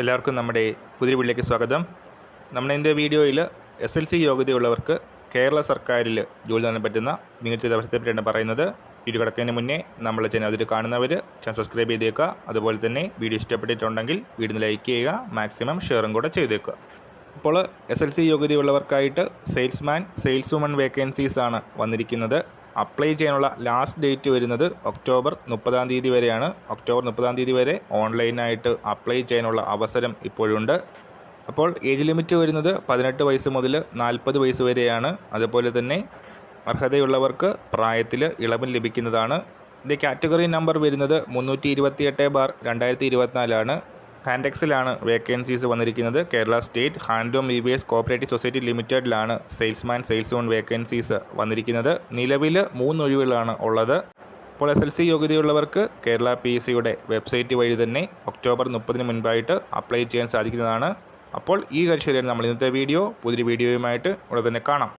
എല്ലാവർക്കും നമ്മുടെ പുതിയ വീട്ടിലേക്ക് സ്വാഗതം. നമ്മുടെ ഇന്നത്തെ വീഡിയോയിൽ എസ് എൽ സി യോഗ്യതയുള്ളവർക്ക് കേരള സർക്കാരിൽ ജോലി നൽകാൻ പറ്റുന്ന മികച്ച അവസരത്തെ പറ്റിയാണ് പറയുന്നത്. വീഡിയോ കിടക്കുന്നതിന് മുന്നേ നമ്മൾ ചാനൽ അതിൽ കാണുന്നവർ ചാനൽ സബ്സ്ക്രൈബ് ചെയ്തേക്കുക. അതുപോലെ തന്നെ വീഡിയോ ഇഷ്ടപ്പെട്ടിട്ടുണ്ടെങ്കിൽ വീഡിയോ ലൈക്ക് ചെയ്യുക മാക്സിമം ഷെയറും കൂടെ ചെയ്തേക്കുക. ഇപ്പോൾ എസ് എൽ സി യോഗ്യതയുള്ളവർക്കായിട്ട് സെയിൽസ്മാൻ സെയിൽസ് വുമൺ വേക്കൻസീസ് ആണ് വന്നിരിക്കുന്നത്. അപ്ലൈ ചെയ്യാനുള്ള ലാസ്റ്റ് ഡേറ്റ് വരുന്നത് ഒക്ടോബർ മുപ്പതാം തീയതി വരെയാണ്. ഒക്ടോബർ മുപ്പതാം തീയതി വരെ ഓൺലൈനായിട്ട് അപ്ലൈ ചെയ്യാനുള്ള അവസരം ഇപ്പോഴുണ്ട്. അപ്പോൾ ഏജ് ലിമിറ്റ് വരുന്നത് പതിനെട്ട് വയസ്സ് മുതൽ നാൽപ്പത് വയസ്സ് വരെയാണ്. അതുപോലെ തന്നെ അർഹതയുള്ളവർക്ക് പ്രായത്തിൽ ഇളവ് ലഭിക്കുന്നതാണ്. ഇതിന്റെ കാറ്റഗറി നമ്പർ വരുന്നത് മുന്നൂറ്റി ഇരുപത്തിയെട്ട് ബാർ രണ്ടായിരത്തി ഇരുപത്തിനാലാണ്. ഹാൻഡെക്സിലാണ് വേക്കൻസീസ് വന്നിരിക്കുന്നത്. Kerala state handloom E B S cooperative society ലിമിറ്റഡിലാണ് salesman sales on vacancies വന്നിരിക്കുന്നത്. നിലവിൽ മൂന്ന് ഒഴിവുകളാണ് ഉള്ളത്. ഇപ്പോൾ എസ് എൽ സി യോഗ്യതയുള്ളവർക്ക് കേരള പി എസ് സിയുടെ വെബ്സൈറ്റ് വഴി തന്നെ ഒക്ടോബർ മുപ്പതിന് മുൻപായിട്ട് അപ്ലൈ ചെയ്യാൻ സാധിക്കുന്നതാണ്. അപ്പോൾ ഈ കാര്യം നമ്മൾ ഇന്നത്തെ വീഡിയോ പുതിയൊരു വീഡിയോയുമായിട്ട് ഉടനെ തന്നെ കാണാം.